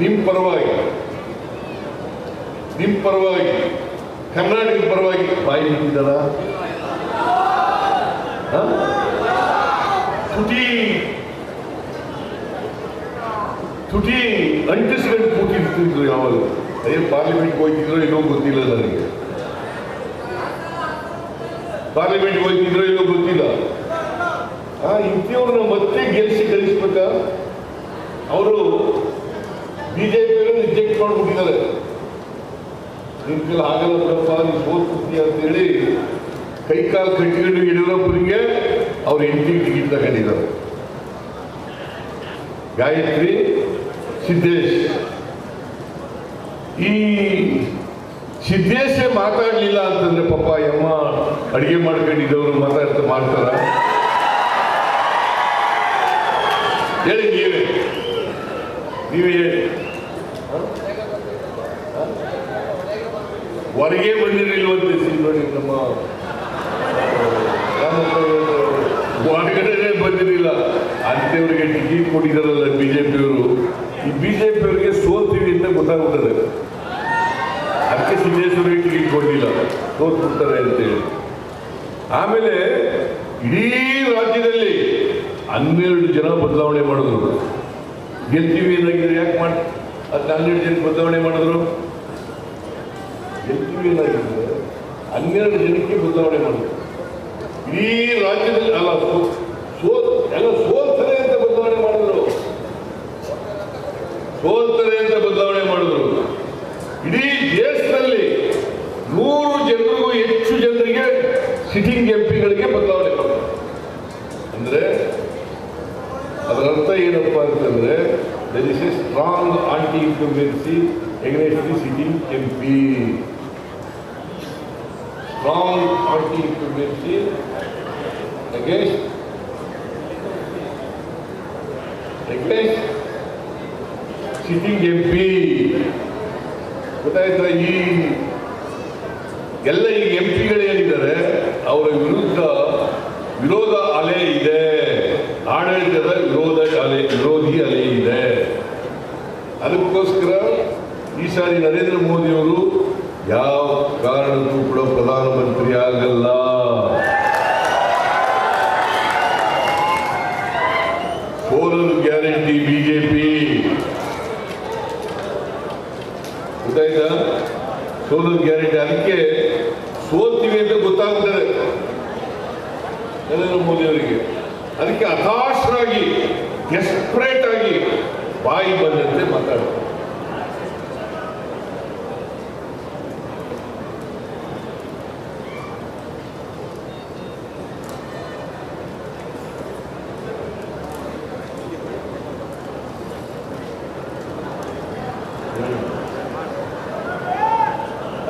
ನಿಮ್ಮ ಪರವಾಗಿ ನಿಮ್ಮ ಪರವಾಗಿ ಕರ್ನಾಟಕದ ಪರವಾಗಿ ಬಾಯಿ ಬಿಟ್ಟಿದ್ದಾರ ತುಟಿ. ತುಟಿ ಅಂಟಿಸ್ಕೊಂಡು ಕೂತಿರ್ತಿದ್ರು ಯಾವಾಗ? ಅದೇ ಪಾರ್ಲಿಮೆಂಟ್ಗೆ ಹೋಗ್ತಿದ್ರು ಏನೋ ಗೊತ್ತಿಲ್ಲ ನನಗೆ. ಪಾರ್ಲಿಮೆಂಟ್ ಹೋಗ್ತಿದ್ರು ಏನೋ ಗೊತ್ತಿಲ್ಲ. ಆ, ಇಂಥವ್ರನ್ನ ಮತ್ತೆ ಗೆಲ್ಸಿ ಕಳಿಸ್ಬೇಕ ಅವರು ಬಿಜೆಪಿಯನ್ನು ರಿಜೆಕ್ಟ್ ಮಾಡಿಬಿಟ್ಟಿದ್ದಾರೆ. ಕೈಲಿ ಆಗಲ್ಲ ಬಿಡಪ್ಪ ನೀವು ಅಂತೇಳಿ ಕೈ ಕಾಲು ಕಟ್ಟಿಕೊಂಡು ಯಡಿಯೂರಪ್ಪನಿಗೆ ಅವ್ರ ಎಂಟಿ ಟಿಕೆಟ್ ತಗೊಂಡಿದ್ದಾರೆ. ಗಾಯತ್ರಿ ಸಿದ್ದೇಶ್. ಈ ಸಿದ್ದೇಶೇ ಮಾತಾಡಲಿಲ್ಲ ಅಂತಂದ್ರೆ ಪಾಪ ಯಮ್ಮ ಅಡಿಗೆ ಮಾಡ್ಕೊಂಡಿದ್ದವರು ಮಾತಾಡ್ತಾ ಮಾಡ್ತಾರ? ಹೇಳಿ ನೀವೇ. ನೀವೇ ಹೇಳಿ ಹ? ಹ? ಹೊರಗೆ ಬಂದಿರಲಿಲ್ವಂತೆ ನೋಡಿ ನಮ್ಮ ಹೊರಗಡೆ ಬಂದಿರಲಿಲ್ಲ. ಅಂತೇವ್ರಿಗೆ ಟಿಕೆಟ್ ಕೊಟ್ಟಿದ್ದಾರಲ್ಲ ಬಿಜೆಪಿಯವರು. ಈ ಬಿಜೆಪಿಯವರಿಗೆ ಸೋತೀವಿ ಅಂತ ಗೊತ್ತಾಗುತ್ತದೆ ಅದಕ್ಕೆ ಸಿದ್ದೇಶ್ವರಿಗೆ ಟಿಕೆಟ್ ಕೊಡಲಿಲ್ಲ. ಸೋತ್ಬಿಡ್ತಾರೆ ಅಂತೇಳಿ. ಆಮೇಲೆ ಇಡೀ ರಾಜ್ಯದಲ್ಲಿ ಹನ್ನೆರಡು ಜನ ಬದಲಾವಣೆ ಮಾಡಿದ್ರು. ಗೆಲ್ತೀವಿ ಏನಾಗಿದ್ರೆ ಯಾಕೆ ಮಾಡಿ ಅದನ್ನ ಹನ್ನೆರಡು ಜನ ಬದಲಾವಣೆ ಮಾಡಿದ್ರು. ಏನಾಗಿದ್ರೆ ಹನ್ನೆರಡು ಜನಕ್ಕೆ ಬದಲಾವಣೆ ಮಾಡಿದ್ರು ಇಡೀ ರಾಜ್ಯದಲ್ಲಿ ಅಲ್ಲ, ಸೋ- ಎಲ್ಲ ಸೋಲ್ತಾರೆ ಅಂತ ಬದಲಾವಣೆ ಮಾಡಿದ್ರು. ಸೋಲ್ತಾರೆ ಅಂತ ಬದಲಾವಣೆ ಮಾಡಿದ್ರು. ಇಡೀ ದೇಶದಲ್ಲಿ ನೂರು ಜನರಿಗೂ ಹೆಚ್ಚು ಜನರಿಗೆ ಸಿಟಿಂಗ್ ಎಂ ಪಿಗಳಿಗೆ ಬದಲಾವಣೆ ಮಾಡಿದ್ರು. ಅಂದ್ರೆ ಅದರರ್ಥ ಏನಪ್ಪಾ ಅಂತಂದ್ರೆ there is a strong anti incumbency against the sitting M P strong against against sitting M P ಗೊತ್ತಾಯ್ತಾ ಈ ಎಲ್ಲ ಈ ಎಂ ಪಿಗಳು ಏನಿದ್ದಾರೆ ಅವರ ವಿರುದ್ಧ ವಿರೋಧ ಅಲೆ ಇದೆ ಆಡಳಿತದ ವಿರೋಧ ಅಲೆ ವಿರೋಧಿ ಅಲೆ ಇದೆ ಅದಕ್ಕೋಸ್ಕರ ಈ ಸಾರಿ ನರೇಂದ್ರ ಮೋದಿಯವರು ಯಾವ ಕಾರಣಕ್ಕೂ ಕೂಡ ಪ್ರಧಾನಮಂತ್ರಿ ಆಗಲ್ಲ ಸೋಲಲು ಗ್ಯಾರಂಟಿ ಬಿಜೆಪಿ ಗೊತ್ತಾಯ್ತಾ? ಸೋಲಲು ಗ್ಯಾರಂಟಿ. ಅದಕ್ಕೆ ಸೋಲ್ತೀವಿ ಅಂತ ಗೊತ್ತಾಗ್ತದೆ. ನರೇಂದ್ರ ಮೋದಿ ಅವರಿಗೆ. ಅದಕ್ಕೆ ಹತಾಶರಾಗಿ ಡೆಸ್ಪ್ರೇಟ್ ಆಗಿ ಬಾಯಿ ಬಂದಂತೆ ಮಾತಾಡ್ತಾರೆ.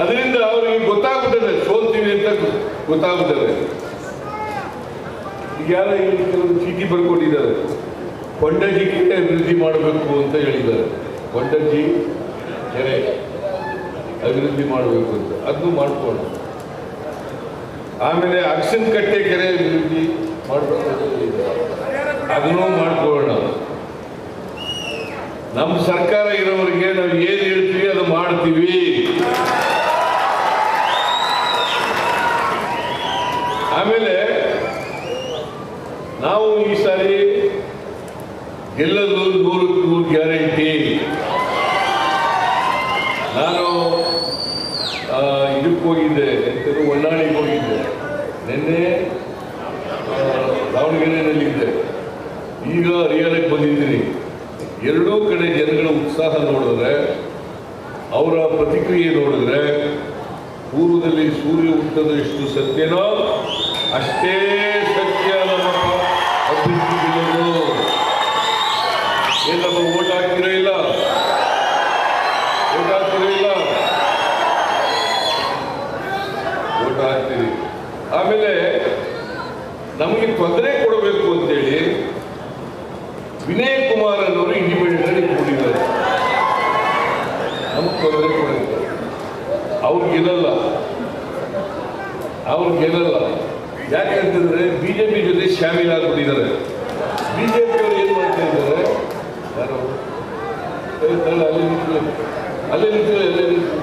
ಅದರಿಂದ ಅವರಿಗೆ ಗೊತ್ತಾಗುತ್ತದೆ, ಸೋಲ್ತೀವಿ ಅಂತ ಗೊತ್ತಾಗುತ್ತದೆ. ಈಗೆಲ್ಲ ಇಲ್ಲಿ ಕೆಲವರು ಚೀಟಿ ಬರ್ಕೊಟ್ಟಿದ್ದಾರೆ ಕೊಂಡಜಿ ಕೆರೆ ಅಭಿವೃದ್ಧಿ ಮಾಡಬೇಕು ಅಂತ ಹೇಳಿದ್ದಾರೆ. ಕೊಂಡಜ್ಜಿ ಕೆರೆ, ಅಭಿವೃದ್ಧಿ ಮಾಡಬೇಕು ಅಂತ. ಅದನ್ನು ಮಾಡ್ಕೋಣ ಆಮೇಲೆ ಅಕ್ಷನ್ ಕಟ್ಟೆ ಕೆರೆ ಅಭಿವೃದ್ಧಿ ಮಾಡಬೇಕು ಅಂತ ಹೇಳಿದ್ದಾರೆ. ಅದನ್ನು ಮಾಡ್ಕೊಳ್ಳೋಣ. ನಮ್ಮ ಸರ್ಕಾರ ಇರೋರಿಗೆ ನಾವು ಏನು ಹೇಳ್ತೀವಿ ಅದು ಮಾಡ್ತೀವಿ. ಆಮೇಲೆ ನಾವು ಈ ಸಾರಿ ಗೆಲ್ಲಲು ನೂರಕ್ಕೆ ನೂರು ಗ್ಯಾರಂಟಿ. ನಾನು ಇದಕ್ಕೆ ಹೋಗಿದ್ದೆ ಹೊನ್ನಾಳಿಗೆ ಹೋಗಿದ್ದೆ. ನಿನ್ನೆ ದಾವಣಗೆರೆಯಲ್ಲಿದ್ದೆ. ಈಗ ಹರಿಯಾಣಕ್ಕೆ ಬಂದಿದ್ದೀನಿ. ಎರಡೂ ಕಡೆ ಜನಗಳ ಉತ್ಸಾಹ ನೋಡಿದ್ರೆ, ಅವರ ಪ್ರತಿಕ್ರಿಯೆ ನೋಡಿದ್ರೆ, ಪೂರ್ವದಲ್ಲಿ ಸೂರ್ಯ ಹುಟ್ಟದ ಎಷ್ಟು ಸತ್ಯನೋ ಅಷ್ಟೇ ಸತ್ಯ ಹಾಕ್ತಿರೋ ಇಲ್ಲ? ಹಾಕ್ತಿರೋ ಇಲ್ಲ? ಆಮೇಲೆ ನಮಗೆ ತೊಂದರೆ ಕೊಡಬೇಕು ಅಂತೇಳಿ ವಿನಯ್ ಕುಮಾರ್ ಅನ್ನೋರು ಇಂಡಿಪೆಂಡೆಂಟ್ ಆಗಿ ಕೂಡಿದ್ದಾರೆ ನಮ್ಗೆ ತೊಂದರೆ ಕೊಡುತ್ತೆ ಅವ್ರು ಗೆಲ್ಲಲ್ಲ. ಅವ್ರು ಗೆಲ್ಲಲ್ಲ. ಯಾಕಂತಂದ್ರೆ ಬಿಜೆಪಿ ಜೊತೆ ಶಾಮೀಲಾಗ್ಬಿಟ್ಟಿದ್ದಾರೆ ಬಿಜೆಪಿ ಅವರು ಏನ್ ಮಾಡ್ತಾ ಇದ್ದಾರೆ? ಯಾರು. ಅಲ್ಲಿ ಅಲ್ಲೇ ನಿಂತು ಅಲ್ಲೇ ನಿಂತು ಅಲ್ಲೇ ನಿಂತು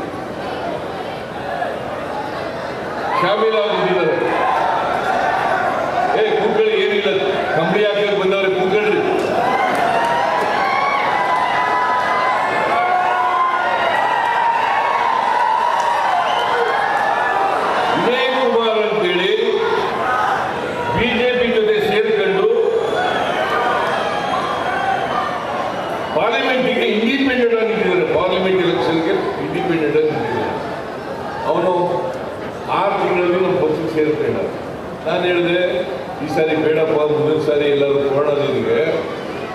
ಬಿಜೆಪಿ ಜೊತೆ ಸೇರಿಕೊಂಡು ಪಾರ್ಲಿಮೆಂಟಿಗೆ ಇಂಡಿಪೆಂಡೆಂಟ್ ಆಗಿ ನಿಂತಿದ್ದಾರೆ. ಪಾರ್ಲಿಮೆಂಟ್ ಎಲೆಕ್ಷನ್ಗೆ ಇಂಡಿಪೆಂಡೆಂಟ್ ಆಗಿ ನಿಂತಿದ್ದಾರೆ. ಅವನು ಆರು ತಿಂಗಳಲ್ಲಿ ನಮ್ಮ ಪಕ್ಷಕ್ಕೆ ಸೇರ್ಕೊಂಡ ನಾನು ಹೇಳಿದೆ, ಈ ಸಾರಿ ಬೇಡಪ್ಪ, ಮುಂದಿನ ಸಾರಿ ಎಲ್ಲರೂ ಕೊರೋನಾದವರಿಗೆ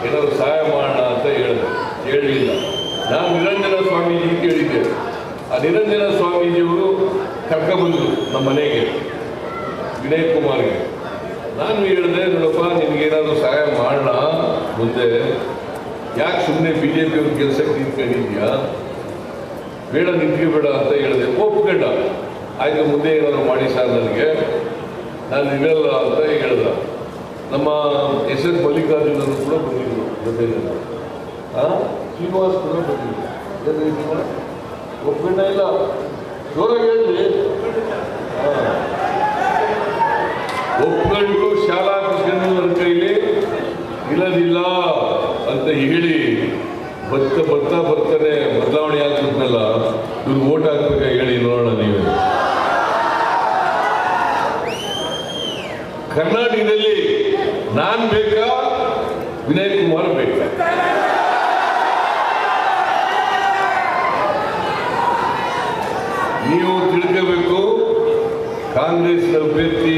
ಏನಾದ್ರು ಸಹಾಯ ಮಾಡೋಣ ಅಂತ ಹೇಳಿದೆ. ಹೇಳಲಿಲ್ಲ ನಾನು ನಿರಂಜನ ಸ್ವಾಮೀಜಿ ಕೇಳಿದ್ದೆ. ಆ ನಿರಂಜನ ಸ್ವಾಮೀಜಿಯವರು ಕರ್ಕೊಂಡ್ಬಂದರು ನಮ್ಮ ಮನೆಗೆ, ವಿನಯ್ ಕುಮಾರ್ಗೆ. ನಾನು ಹೇಳಿದೆ ನೋಡಪ್ಪ ನಿನಗೇನಾದ್ರು ಸಹಾಯ ಮಾಡೋಣ ಮುಂದೆ ಯಾಕೆ ಸುಮ್ಮನೆ ಬಿ ಜೆ ಪಿಯವ್ರ ಕೆಲಸಕ್ಕೆ ನಿಂತ್ಕೊಂಡಿದ್ಯಾ ಬೇಡ ನಿಂತ್ಕೋಬೇಡ ಅಂತ ಹೇಳಿದೆ. ಒಪ್ಕೊಂಡ. ಆಯ್ತು, ಮುಂದೆ ಏನಾದರೂ ಮಾಡಿ ಸರ್ ನನಗೆ. ನಾನು ಇರಲ್ಲ ಅಂತ ಹೇಳ್ದ. ನಮ್ಮ ಎಸ್ ಎಸ್ ಮಲ್ಲಿಕಾರ್ಜುನರು ಕೂಡ ಬಂದಿದ್ದರು ಜೊತೆಗೆ ಶ್ರೀನಿವಾಸ್ ಕೂಡ ಬಂದಿದ್ರು. ಏನ್ರಿ ಒಪ್ಕೊಂಡ ಇಲ್ಲ? ಜೋರಾಗಿ ಹೇಳಿ ಹಾಂ ಒಪ್ಕೊಂಡು ಶಾಲಾ ಕೃಷ್ಣನವರ ಕೈಲಿ ಇಲ್ಲದಿಲ್ಲ ಅಂತ ಹೇಳಿ ಬರ್ತಾ ಬರ್ತಾ ಬರ್ತಾನೆ ಬದಲಾವಣೆ ಆಗ್ತಿದ್ನಲ್ಲ ಇವ್ರು ಓಟ್ ಹಾಕ್ಬೇಕ ಹೇಳಿ ನೋಡೋಣ ನೀವು. ಕರ್ನಾಟಕದಲ್ಲಿ ನಾನ್ ಬೇಕಾ, ವಿನಯ್ ಕುಮಾರ್ ಬೇಕಾ? ನೀವು ತಿಳ್ಕೋಬೇಕು ಕಾಂಗ್ರೆಸ್ ಅಭ್ಯರ್ಥಿ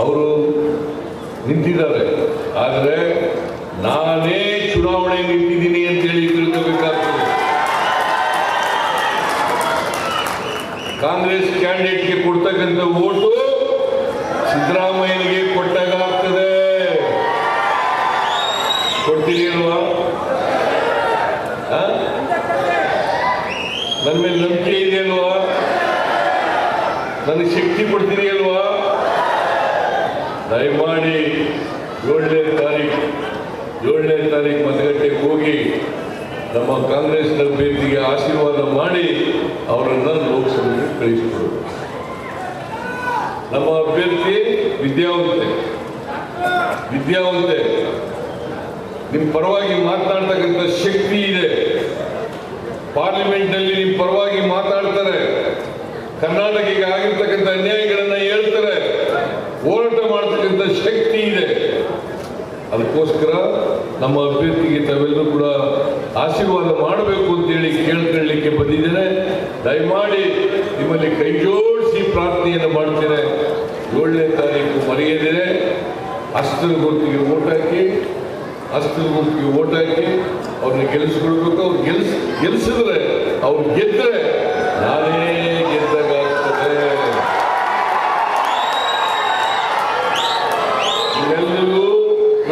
ಅವರು ನಿಂತಿದ್ದಾರೆ. ಆದರೆ ನಾನೇ ಚುನಾವಣೆ ನಿಂತಿದ್ದೀನಿ ಅಂತೇಳಿ ತಿಳ್ಕೋಬೇಕಾಗ್ತದೆ. ಕಾಂಗ್ರೆಸ್ ಕ್ಯಾಂಡಿಡೇಟ್ಗೆ ಕೊಡ್ತಕ್ಕಂಥ ಓಟು ಸಿದ್ದರಾಮಯ್ಯನಿಗೆ ಕೊಟ್ಟಾಗ್ತದೆ ಕೊಡ್ತೀನಿ ಅಲ್ವಾ? ನನ್ನ ಮೇಲೆ ನಂಬಿಕೆ ಇದೆ ಅಲ್ವಾ? ನನಗೆ ಶಕ್ತಿ ಕೊಡ್ತೀನಿ ಅಲ್ವಾ? ದಯಮಾಡಿ ಏಳನೇ ತಾರೀಕು ಏಳನೇ ತಾರೀಕು ಮತಗಟ್ಟೆಗೆ ಹೋಗಿ ನಮ್ಮ ಕಾಂಗ್ರೆಸ್ ಅಭ್ಯರ್ಥಿಗೆ ಆಶೀರ್ವಾದ ಮಾಡಿ ಅವರನ್ನು ಲೋಕಸಭೆಗೆ ಕಳಿಸಿಕೊಡೋದು ನಮ್ಮ ಅಭ್ಯರ್ಥಿ ವಿದ್ಯಾವಂತೆ ವಿದ್ಯಾವಂತೆ ನಿಮ್ಮ ಪರವಾಗಿ ಮಾತನಾಡ್ತಕ್ಕಂಥ ಶಕ್ತಿ ಇದೆ. ಪಾರ್ಲಿಮೆಂಟ್ನಲ್ಲಿ ನಿಮ್ಮ ಪರವಾಗಿ ಮಾತಾಡ್ತಾರೆ. ಕರ್ನಾಟಕಕ್ಕೆ ಆಗಿರ್ತಕ್ಕಂಥ ಅನ್ಯಾಯಗಳನ್ನ ಹೇಳ್ತಾರೆ ಹೋರಾಟ ಮಾಡ್ತಕ್ಕಂಥ ಶಕ್ತಿ ಇದೆ ಅದಕ್ಕೋಸ್ಕರ ನಮ್ಮ ಅಭ್ಯರ್ಥಿಗೆ ತಾವೆಲ್ಲರೂ ಕೂಡ ಆಶೀರ್ವಾದ ಮಾಡಬೇಕು ಅಂತೇಳಿ ಕೇಳ್ಕೊಳ್ಳಿಕ್ಕೆ ಬಂದಿದ್ದೇನೆ. ದಯಮಾಡಿ ನಿಮ್ಮಲ್ಲಿ ಕೈ ಜೋಡಿಸಿ ಪ್ರಾರ್ಥನೆಯನ್ನು ಮಾಡ್ತೇನೆ. ಏಳನೇ ತಾರೀಕು ಮರೆಯದಿದೆ ಅಷ್ಟರ ಗುರುತಿಗೆ ಓಟ್ ಹಾಕಿ ಅಷ್ಟರ ಗುರುತಿಗೆ ಓಟ್ ಹಾಕಿ ಅವ್ರನ್ನ ಗೆಲ್ಲಿಸ್ಕೊಳ್ಬೇಕು. ಅವ್ರು ಗೆಲ್ಸ್ ಗೆಲ್ಲಿಸಿದ್ರೆ ಅವ್ರು ಗೆದ್ದರೆ ನಾನೇ